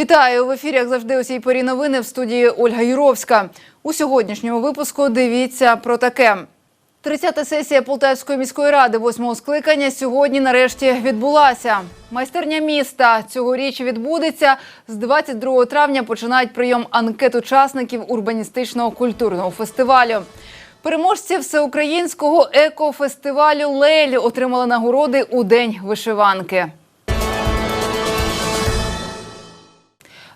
Вітаю в ефірі, як завжди, у цій порі новини в студії Ольга Юровська. У сьогоднішньому випуску дивіться про таке. 30-та сесія Полтавської міської ради восьмого скликання сьогодні нарешті відбулася. Майстерня міста цьогоріч відбудеться. З 22 травня починають прийом анкет учасників урбаністичного культурного фестивалю. Переможці всеукраїнського екофестивалю Лель отримали нагороди у день вишиванки.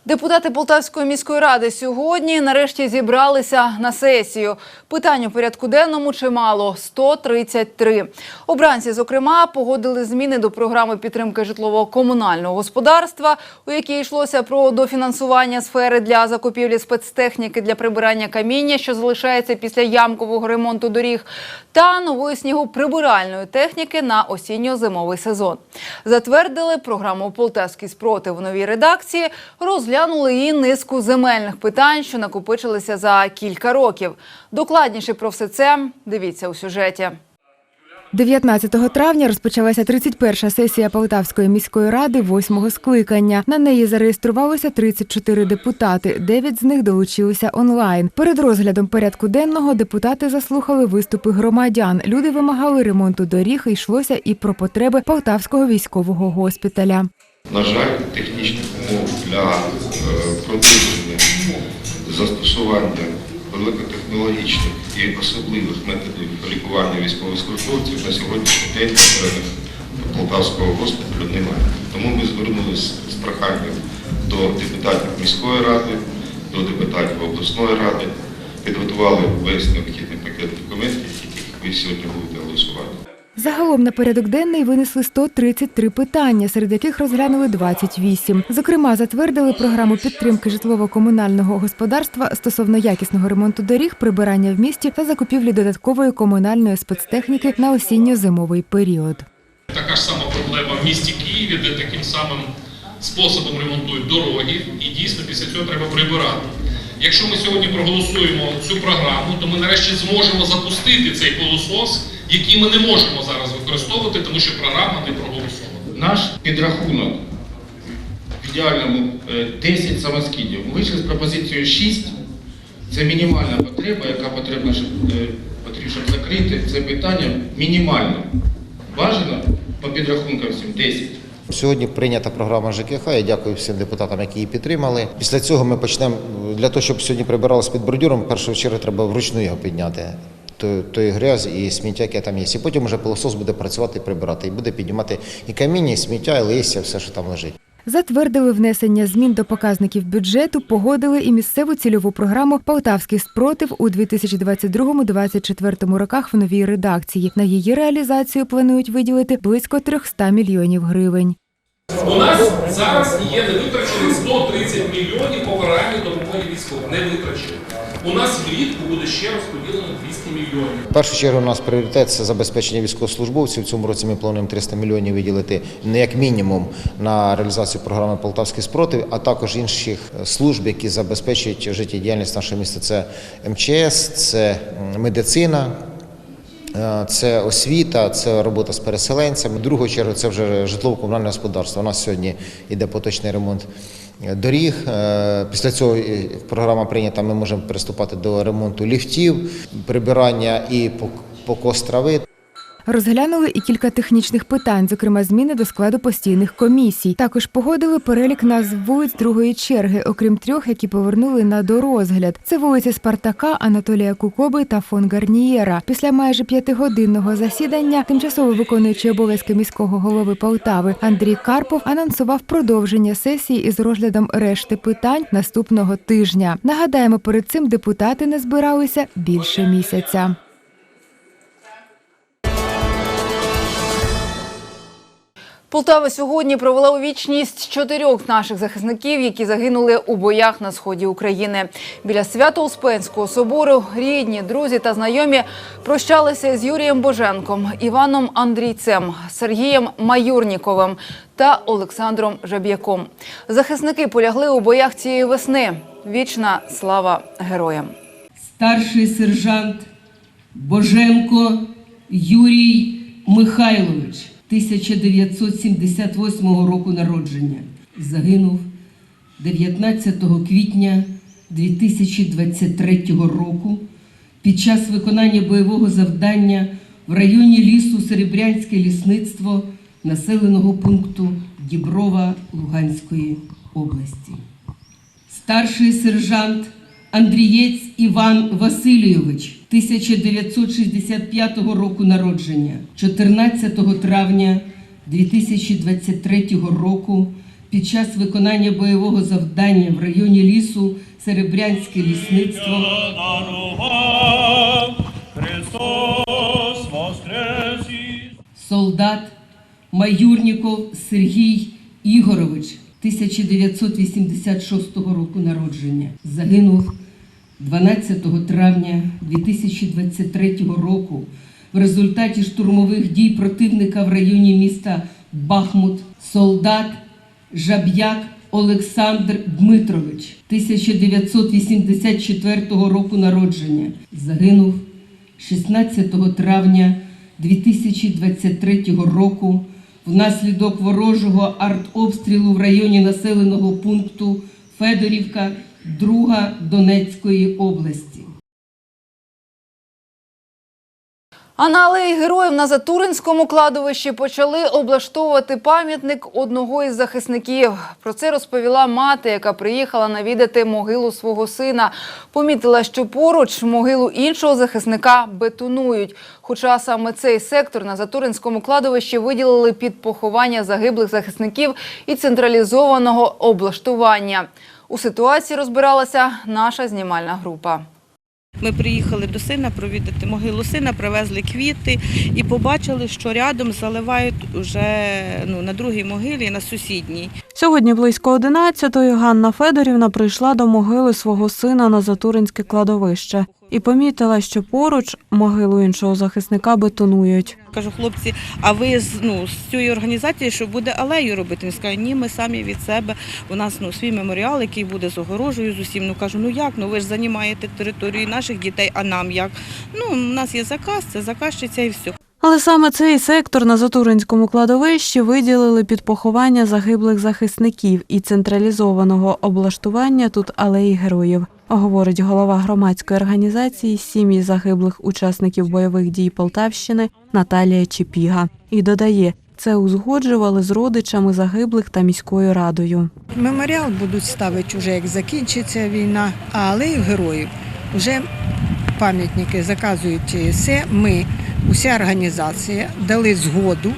Депутати Полтавської міської ради сьогодні нарешті зібралися на сесію. Питань у порядку денному чимало 133. Обранці, зокрема, погодили зміни до програми підтримки житлово-комунального господарства, у якій йшлося про дофінансування сфери для закупівлі спецтехніки для прибирання каміння, що залишається після ямкового ремонту доріг, та нової снігоприбиральної техніки на осінньо-зимовий сезон. Затвердили програму Полтавський спротив у новій редакції. Розглянули і низку земельних питань, що накопичилися за кілька років. Докладніше про все це дивіться у сюжеті. 19 травня розпочалася 31-ша сесія Полтавської міської ради восьмого скликання. На неї зареєструвалося 34 депутати. Дев'ять з них долучилися онлайн. Перед розглядом порядку денного депутати заслухали виступи громадян. Люди вимагали ремонту доріг. Йшлося і про потреби Полтавського військового госпіталя. На жаль, технічних умов для е, продовження застосування великотехнологічних і особливих методів лікування військовослужбовців на сьогоднішній день Полтавського госпіталю немає. Тому ми звернулися з проханням до депутатів міської ради, до депутатів обласної ради, підготували весь необхідний пакет документів, яких ви сьогодні будете голосувати. Загалом на порядок денний винесли 133 питання, серед яких розглянули 28. Зокрема, затвердили програму підтримки житлово-комунального господарства стосовно якісного ремонту доріг, прибирання в місті та закупівлі додаткової комунальної спецтехніки на осінньо-зимовий період. Така ж сама проблема в місті Києві, де таким самим способом ремонтують дороги, і дійсно після цього треба прибирати. Якщо ми сьогодні проголосуємо цю програму, то ми нарешті зможемо запустити цей пилосос, який ми не можемо зараз використовувати, тому що програма не проголосована. Наш підрахунок в ідеальному е, 10 самоскидів. Ми вийшли з пропозицією 6. Це мінімальна потреба, яка потрібна, е, щоб закрити це питання мінімально. Бажано по підрахункам всім 10. Сьогодні прийнята програма ЖКХ. Я дякую всім депутатам, які її підтримали. Після цього ми почнемо для того, щоб сьогодні прибиралися під бордюром. Першу чергу треба вручну його підняти. То, то грязь, і сміття, яке там є. І потім вже пилосос буде працювати і прибирати. І буде піднімати і каміння, і сміття, і листя, все, що там лежить. Затвердили внесення змін до показників бюджету, погодили і місцеву цільову програму Полтавський спротив у 2022-2024 роках в новій редакції. На її реалізацію планують виділити близько 300 мільйонів гривень. У нас зараз є невитрачених 130 мільйонів по програмі допомоги військовим. Не витрачені. У нас влітку буде ще розподілено 200 мільйонів. Першу чергу у нас пріоритет це забезпечення військовослужбовців. В цьому році ми плануємо 300 мільйонів виділити не як мінімум на реалізацію програми Полтавський спротив, а також інших е, служб, які забезпечують життєдіяльність нашого міста. Це МЧС, це медицина. Е, Це освіта, це робота з переселенцями. В другу чергу це вже житлово-комунальне господарство. У нас сьогодні йде поточний ремонт е, доріг. Е, Після цього програма прийнята. Ми можемо приступати до ремонту ліфтів, прибирання і пок- покос трави. Розглянули і кілька технічних питань, зокрема зміни до складу постійних комісій. Також погодили перелік назв вулиць другої черги, окрім трьох, які повернули на дорозгляд. Це вулиці Спартака, Анатолія Кукоби та фон Гарнієра. Після майже п'ятигодинного засідання тимчасово виконуючий обов'язки міського голови Полтави Андрій Карпов анонсував продовження сесії із розглядом решти питань наступного тижня. Нагадаємо, перед цим депутати не збиралися більше місяця. Полтава сьогодні провела у вічність чотирьох наших захисників, які загинули у боях на сході України. Біля Свято-Успенського собору рідні, друзі та знайомі прощалися з Юрієм Боженком, Іваном Андрійцем, Сергієм Майорніковим та Олександром Жаб'яком. Захисники полягли у боях цієї весни. Вічна слава героям. старший сержант Боженко Юрій Михайлович 1978 року народження. Загинув 19 квітня 2023 року під час виконання бойового завдання в районі лісу Серебрянське лісництво населеного пункту Діброва Луганської області. Старший сержант Андрієць Іван Васильович 1965 року народження, 14 травня 2023 року під час виконання бойового завдання в районі лісу Серебрянське лісництво. Солдат Маюрніков Сергій Ігорович 1986 року народження. Загинув 12 травня 2023 року в результаті штурмових дій противника в районі міста Бахмут. Солдат Жаб'як Олександр Дмитрович 1984 року народження. Загинув 16 травня 2023 року внаслідок ворожого артобстрілу в районі населеного пункту Федорівка, 2 Донецької області. А на алеї героїв на Затуринському кладовищі почали облаштовувати пам'ятник одного із захисників. Про це розповіла мати, яка приїхала навідати могилу свого сина. Помітила, що поруч могилу іншого захисника бетонують. Хоча саме цей сектор на Затуринському кладовищі виділили під поховання загиблих захисників і централізованого облаштування. У ситуації розбиралася наша знімальна група. Ми приїхали до сина провідати могилу сина, привезли квіти і побачили, що рядом заливають вже ну, на другій могилі, на сусідній. Сьогодні близько 11-ї Ганна Федорівна прийшла до могили свого сина на Затуринське кладовище і помітила, що поруч могилу іншого захисника бетонують. Кажу, хлопці, а ви з ну з цієї організації, що буде алею робити? Він скаже, ні, ми самі від себе. У нас ну свій меморіал, який буде з огорожею з усім. Ну кажу, ну як? Ну ви ж займаєте територію наших дітей, а нам як? Ну, у нас є заказ, це заказчиця і все. Але саме цей сектор на Затуринському кладовищі виділили під поховання загиблих захисників і централізованого облаштування тут алеї героїв, говорить голова громадської організації сім'ї загиблих учасників бойових дій Полтавщини Наталія Чепіга. І додає, це узгоджували з родичами загиблих та міською радою. Меморіал будуть ставити вже як закінчиться війна, а алею героїв вже пам'ятники заказують все. Ми, уся організація, дали згоду,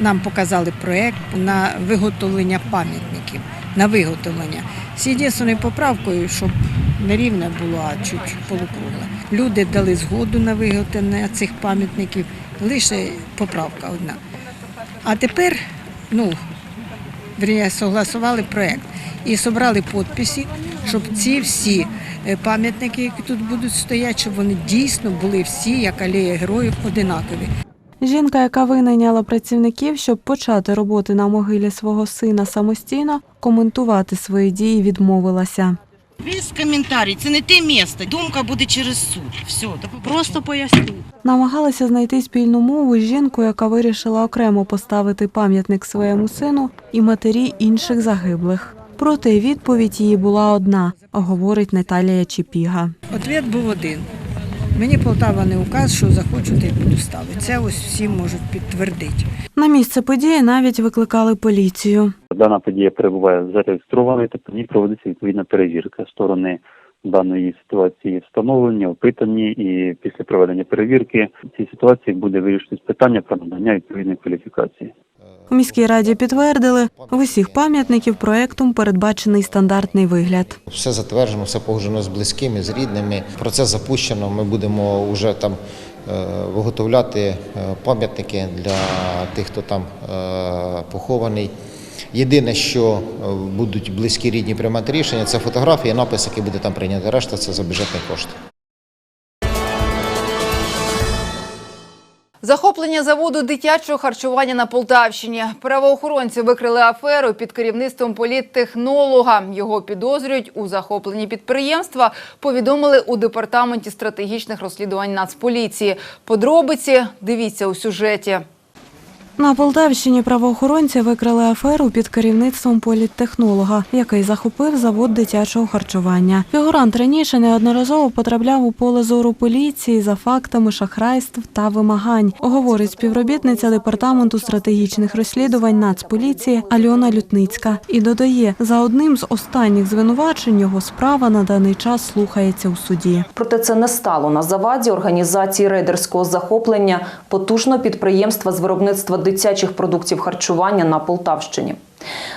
нам показали проєкт на виготовлення пам'ятників, на виготовлення. З єдиною поправкою, щоб не рівне було, а чуть полукругле. Люди дали згоду на виготовлення цих пам'ятників, лише поправка одна. А тепер, ну, Вірніше, согласували проект і зібрали підписи, щоб ці всі е, пам'ятники, які тут будуть стояти, щоб вони дійсно були всі, як алея героїв, одинакові. Жінка, яка винайняла працівників, щоб почати роботи на могилі свого сина самостійно, коментувати свої дії відмовилася. Без коментарів, це не те місце. Думка буде через суд. Все, просто поясню. Намагалася знайти спільну мову з жінкою, яка вирішила окремо поставити пам'ятник своєму сину і матері інших загиблих. Проте відповідь її була одна, говорить Наталія Чіпіга. Ответ був один. Мені Полтава не указ, що захочу, то й буду ставити. Це ось всі можуть підтвердити. На місце події навіть викликали поліцію. Дана подія перебуває зареєстрованою та по ній проводиться відповідна перевірка. Сторони даної ситуації встановлені, опитані, і після проведення перевірки в цій ситуації буде вирішитись питання про надання відповідної кваліфікації. У міській раді підтвердили, в усіх пам'ятників проектом передбачений стандартний вигляд. Все затверджено, все погоджено з близькими, з рідними. Процес запущено. Ми будемо вже там е, виготовляти е, пам'ятники для тих, хто там е, похований. Єдине, що будуть близькі рідні приймати рішення, це фотографії, напис, який буде там прийнятий. Решта це за бюджетний кошт. Захоплення заводу дитячого харчування на Полтавщині. Правоохоронці викрили аферу під керівництвом політтехнолога. Його підозрюють у захопленні підприємства. Повідомили у департаменті стратегічних розслідувань Нацполіції. Подробиці дивіться у сюжеті. На Полтавщині правоохоронці викрили аферу під керівництвом політтехнолога, який захопив завод дитячого харчування. Фігурант раніше неодноразово потрапляв у поле зору поліції за фактами шахрайств та вимагань, говорить співробітниця департаменту стратегічних розслідувань Нацполіції Альона Лютницька. І додає, за одним з останніх звинувачень його справа на даний час слухається у суді. Проте це не стало на заваді організації рейдерського захоплення потужного підприємства з виробництва дитячих продуктів харчування на Полтавщині.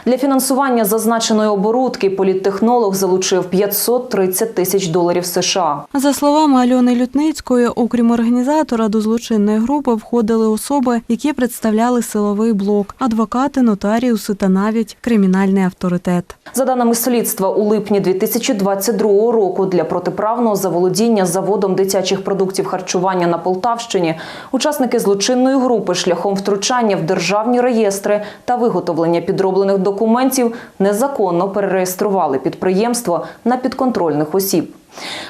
Для фінансування зазначеної оборудки політтехнолог залучив 530 тисяч доларів США. За словами Альони Лютницької, окрім організатора, до злочинної групи входили особи, які представляли силовий блок, адвокати, нотаріуси та навіть кримінальний авторитет. За даними слідства, у липні 2022 року для протиправного заволодіння заводом дитячих продуктів харчування на Полтавщині учасники злочинної групи шляхом втручання в державні реєстри та виготовлення підроблених документів незаконно перереєстрували підприємство на підконтрольних осіб.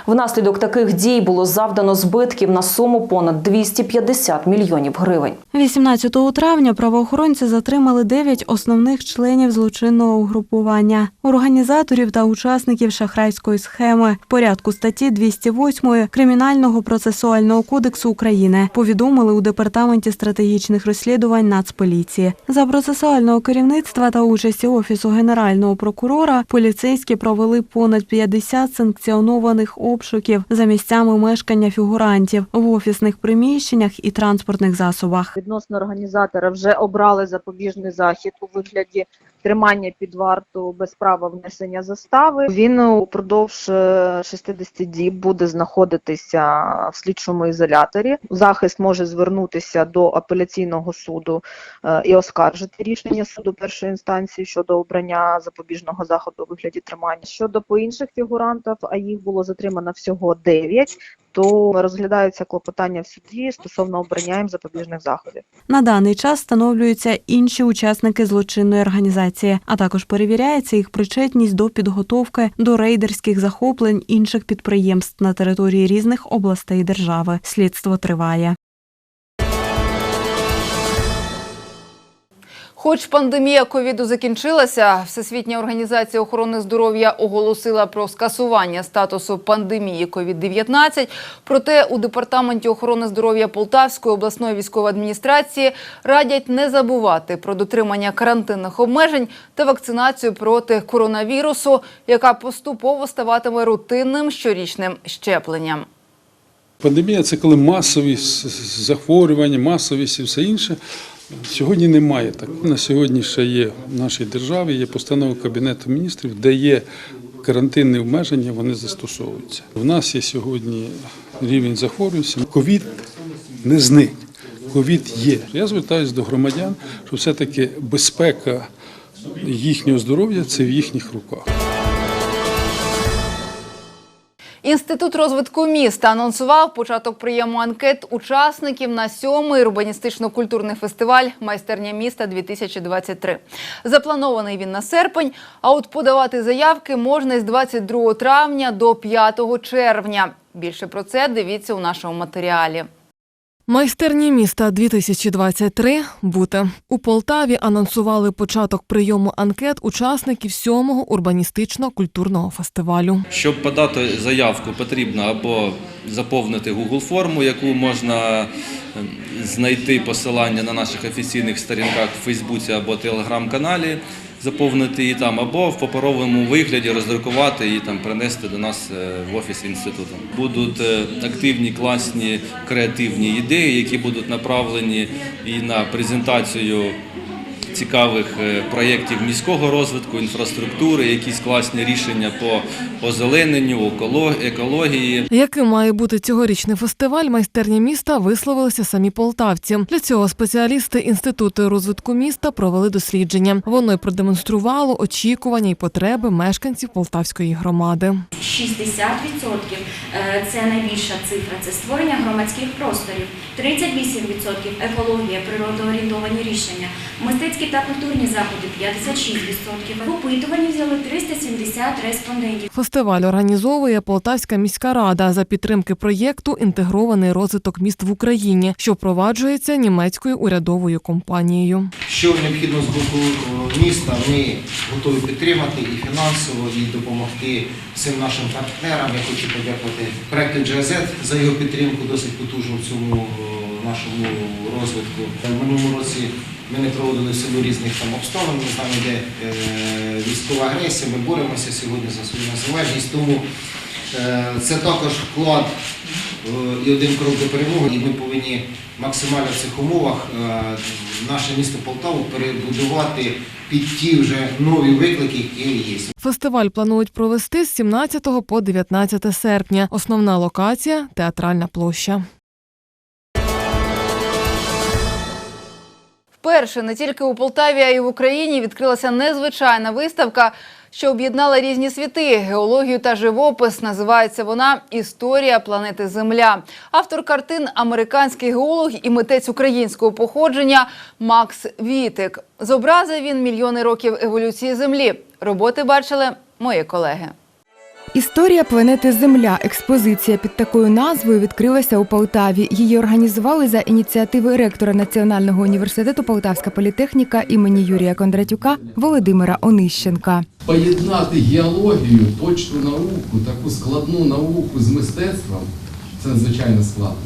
Внаслідок таких дій було завдано збитків на суму понад 250 мільйонів гривень. 18 травня правоохоронці затримали дев'ять основних членів злочинного угрупування, організаторів та учасників шахрайської схеми в порядку статті 208 Кримінального процесуального кодексу України. Повідомили у департаменті стратегічних розслідувань Нацполіції. За процесуального керівництва та участі офісу генерального прокурора поліцейські провели понад 50 санкціонованих обшуків за місцями мешкання фігурантів в офісних приміщеннях і транспортних засобах. Відносно організатора вже обрали запобіжний захід у вигляді тримання під варту без права внесення застави. Він упродовж е, 60 діб буде знаходитися в слідчому ізоляторі. Захист може звернутися до апеляційного суду е, і оскаржити рішення суду першої інстанції щодо обрання запобіжного заходу у вигляді тримання. Щодо по інших фігурантів, а їх було затримано всього 9, то розглядаються клопотання в суді стосовно обрання їм запобіжних заходів. На даний час встановлюються інші учасники злочинної організації, а також перевіряється їх причетність до підготовки до рейдерських захоплень інших підприємств на території різних областей держави. Слідство триває. Хоч пандемія ковіду закінчилася, Всесвітня організація охорони здоров'я оголосила про скасування статусу пандемії COVID-19. Проте у департаменті охорони здоров'я Полтавської обласної військової адміністрації радять не забувати про дотримання карантинних обмежень та вакцинацію проти коронавірусу, яка поступово ставатиме рутинним щорічним щепленням. Пандемія це коли масові захворювання, масовість і все інше. Сьогодні немає так. На сьогодні ще є в нашій державі є постанова Кабінету міністрів, де є карантинні обмеження, вони застосовуються. У нас є сьогодні рівень захворюваності. Ковід не зник. Ковід є. Я звертаюся до громадян, що все-таки безпека їхнього здоров'я це в їхніх руках. Інститут розвитку міста анонсував початок прийому анкет учасників на сьомий урбаністично-культурний фестиваль Майстерня міста 2023 Запланований він на серпень. А от подавати заявки можна з 22 травня до 5 червня. Більше про це дивіться у нашому матеріалі. Майстерні міста 2023 бути у Полтаві анонсували початок прийому анкет учасників сьомого урбаністично-культурного фестивалю. Щоб подати заявку, потрібно або заповнити Google форму, яку можна ем, знайти посилання на наших офіційних сторінках в Фейсбуці або Телеграм-каналі, заповнити її там, або в паперовому вигляді роздрукувати і там принести до нас е, в офіс інституту. Будуть е, активні, класні, креативні ідеї, які будуть направлені і на презентацію цікавих е, проєктів міського розвитку, інфраструктури, якісь класні рішення по озелененню, еколо- екології. Яким має бути цьогорічний фестиваль, майстерні міста висловилися самі полтавці. Для цього спеціалісти інституту розвитку міста провели дослідження. Воно й продемонструвало очікування і потреби мешканців полтавської громади. 60% е, це найбільша цифра. Це створення громадських просторів. 38% екологія, природоорієнтовані рішення, мистецькі Просвітницькі та культурні заходи 56%. В опитуванні взяли 370 респондентів. Фестиваль організовує Полтавська міська рада за підтримки проєкту Інтегрований розвиток міст в Україні, що впроваджується німецькою урядовою компанією. Що необхідно з боку е, міста, ми готові підтримати і фінансово, і допомогти всім нашим партнерам. Я хочу подякувати проекту GZ за його підтримку, досить потужну в цьому е, нашому розвитку. В минулому році ми не проводили в силу різних там обставин. Ми знаємо, де е, військова агресія. Ми боремося сьогодні за свою незалежність. Тому е, це також вклад е, і один крок до перемоги. І ми повинні максимально в цих умовах наше місто Полтаву перебудувати під ті вже нові виклики, які є. Фестиваль планують провести з 17 по 19 серпня. Основна локація театральна площа. Вперше не тільки у Полтаві, а й в Україні відкрилася незвичайна виставка, що об'єднала різні світи геологію та живопис. Називається вона Історія планети Земля. Автор картин американський геолог і митець українського походження Макс Вітик. Зобразив він мільйони років еволюції Землі. Роботи бачили мої колеги. Історія планети Земля. Експозиція під такою назвою відкрилася у Полтаві. Її організували за ініціативи ректора Національного університету Полтавська політехніка імені Юрія Кондратюка Володимира Онищенка. Поєднати геологію, точну науку, таку складну науку з мистецтвом це надзвичайно складно.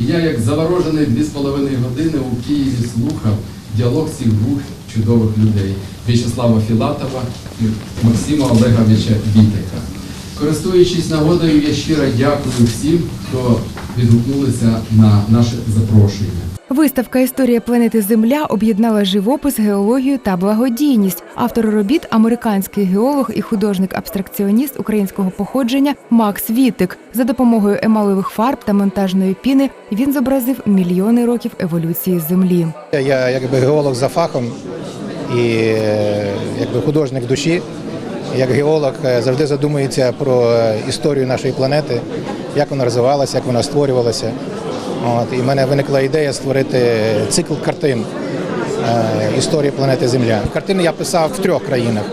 І я, як заворожений дві з половиною години у Києві слухав діалог цих двох чудових людей В'ячеслава Філатова і Максима Олеговича Вітика. Користуючись нагодою, я щиро дякую всім, хто відгукнулися на наше запрошення. Виставка Історія планети Земля об'єднала живопис, геологію та благодійність. Автор робіт американський геолог і художник-абстракціоніст українського походження Макс Вітик. За допомогою емалевих фарб та монтажної піни він зобразив мільйони років еволюції землі. Я якби геолог за фахом і е, якби художник душі. Як геолог е, завжди задумується про е, історію нашої планети, як вона розвивалася, як вона створювалася. От, і в мене виникла ідея створити цикл картин е, історії планети Земля. Картини я писав в трьох країнах.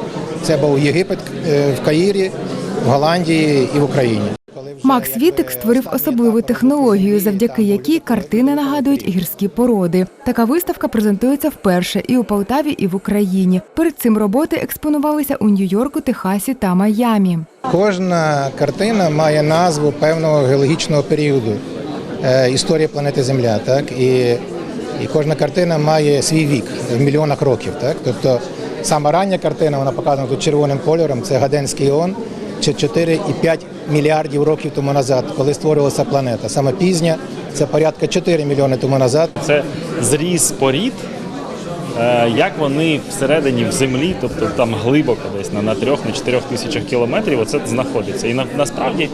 Це був Єгипет в Каїрі, в Голландії і в Україні. Макс Вітик створив особливу технологію, завдяки якій картини нагадують гірські породи. Така виставка презентується вперше і у Полтаві, і в Україні. Перед цим роботи експонувалися у Нью-Йорку, Техасі та Майамі. Кожна картина має назву певного геологічного періоду е, історії планети Земля. Так? І, і кожна картина має свій вік в мільйонах років. Так? Тобто сама рання картина, вона показана тут червоним кольором, це Гаденський іон, чи 4,5 мільярдів років тому назад, коли створювалася планета. Саме пізня це порядка 4 мільйони тому назад. Це зріз порід, е, як вони всередині в землі, тобто там глибоко десь на, на 3 на 4 тисячах кілометрів, оце знаходиться. І на, насправді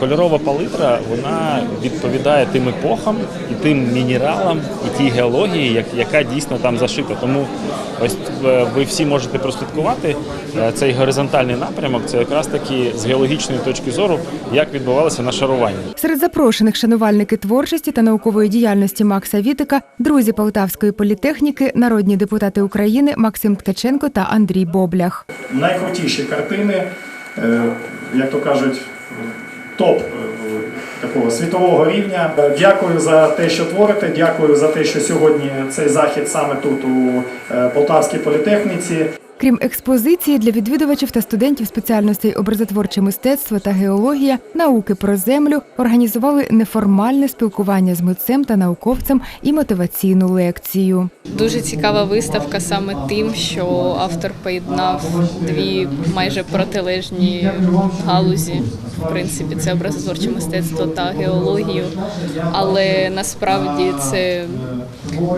кольорова палитра вона відповідає тим епохам і тим мінералам, і тій геології, яка дійсно там зашита. Тому ось е, ви всі можете прослідкувати е, цей горизонтальний напрямок. Це якраз таки з геологічної точки зору, як відбувалося нашарування. Серед запрошених шанувальники творчості та наукової діяльності Макса Вітика, друзі Полтавської політехніки, народні депутати України Максим Ткаченко та Андрій Боблях. найкрутіші картини, е, як то кажуть, топ е, такого світового рівня. Е, Дякую за те, що творите. Дякую за те, що сьогодні цей захід саме тут у е, Полтавській політехніці. Крім експозиції для відвідувачів та студентів спеціальностей образотворче мистецтво та геологія, науки про землю організували неформальне спілкування з митцем та науковцем і мотиваційну лекцію. Дуже цікава виставка саме тим, що автор поєднав дві майже протилежні галузі. В принципі, це образотворче мистецтво та геологію. Але насправді це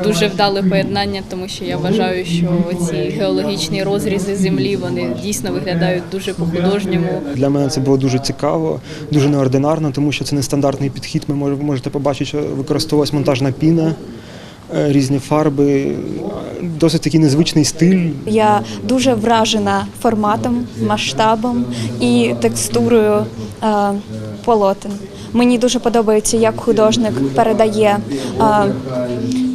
дуже вдале поєднання, тому що я вважаю, що ці геологічні розрізи землі вони дійсно виглядають дуже по-художньому. Для мене це було дуже цікаво, дуже неординарно, тому що це нестандартний підхід. Ми мож- можете побачити, що використовувалась монтажна піна, е, різні фарби, досить такий незвичний стиль. Я дуже вражена форматом, масштабом і текстурою е, полотен. Мені дуже подобається, як художник передає е,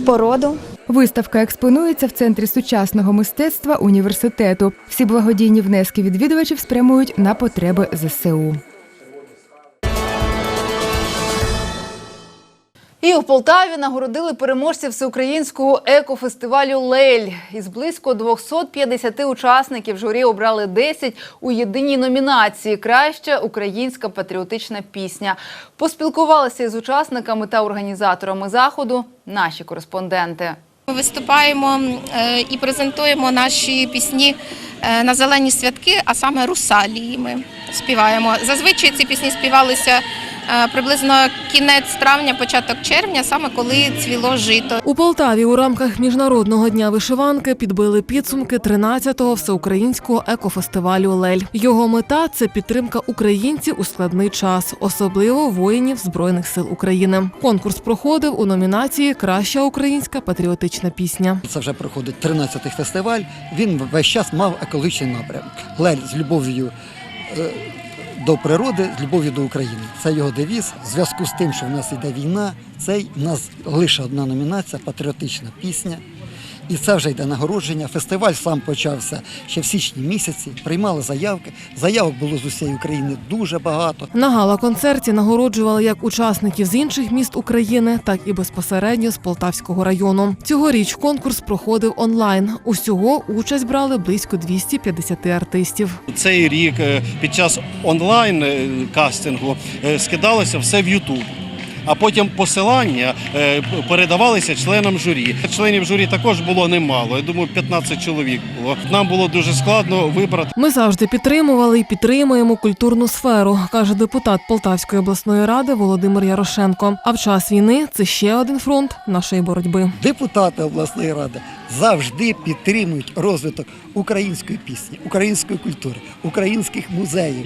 породу. Виставка експонується в центрі сучасного мистецтва університету. Всі благодійні внески відвідувачів спрямують на потреби ЗСУ. І у Полтаві нагородили переможців всеукраїнського екофестивалю Лель. Із близько 250 учасників журі обрали 10 у єдиній номінації Краща українська патріотична пісня. Поспілкувалися із учасниками та організаторами заходу наші кореспонденти. Ми виступаємо е, і презентуємо наші пісні е, на зелені святки, а саме русалії. Ми співаємо. Зазвичай ці пісні співалися приблизно кінець травня, початок червня, саме коли цвіло жито. У Полтаві у рамках міжнародного дня вишиванки підбили підсумки 13-го всеукраїнського екофестивалю Лель. Його мета це підтримка українців у складний час, особливо воїнів збройних сил України. Конкурс проходив у номінації Краща українська патріотична пісня. Це вже проходить 13-й фестиваль. Він весь час мав екологічний напрямок. Лель з любов'ю е, до природи, з любов'ю до України. Це його девіз. В зв'язку з тим, що в нас йде війна, цей у нас лише одна номінація патріотична пісня. І це вже йде нагородження. Фестиваль сам почався ще в січні місяці. Приймали заявки. Заявок було з усієї України дуже багато. На гала-концерті нагороджували як учасників з інших міст України, так і безпосередньо з Полтавського району. Цьогоріч конкурс проходив онлайн. Усього участь брали близько 250 артистів. Цей рік е, під час онлайн е, кастингу е, скидалося все в Ютуб. А потім посилання е, передавалися членам журі. Членів журі також було немало. Я думаю, 15 чоловік було. Нам було дуже складно вибрати. Ми завжди підтримували і підтримуємо культурну сферу, каже депутат Полтавської обласної ради Володимир Ярошенко. А в час війни це ще один фронт нашої боротьби. Депутати обласної ради завжди підтримують розвиток української пісні, української культури, українських музеїв.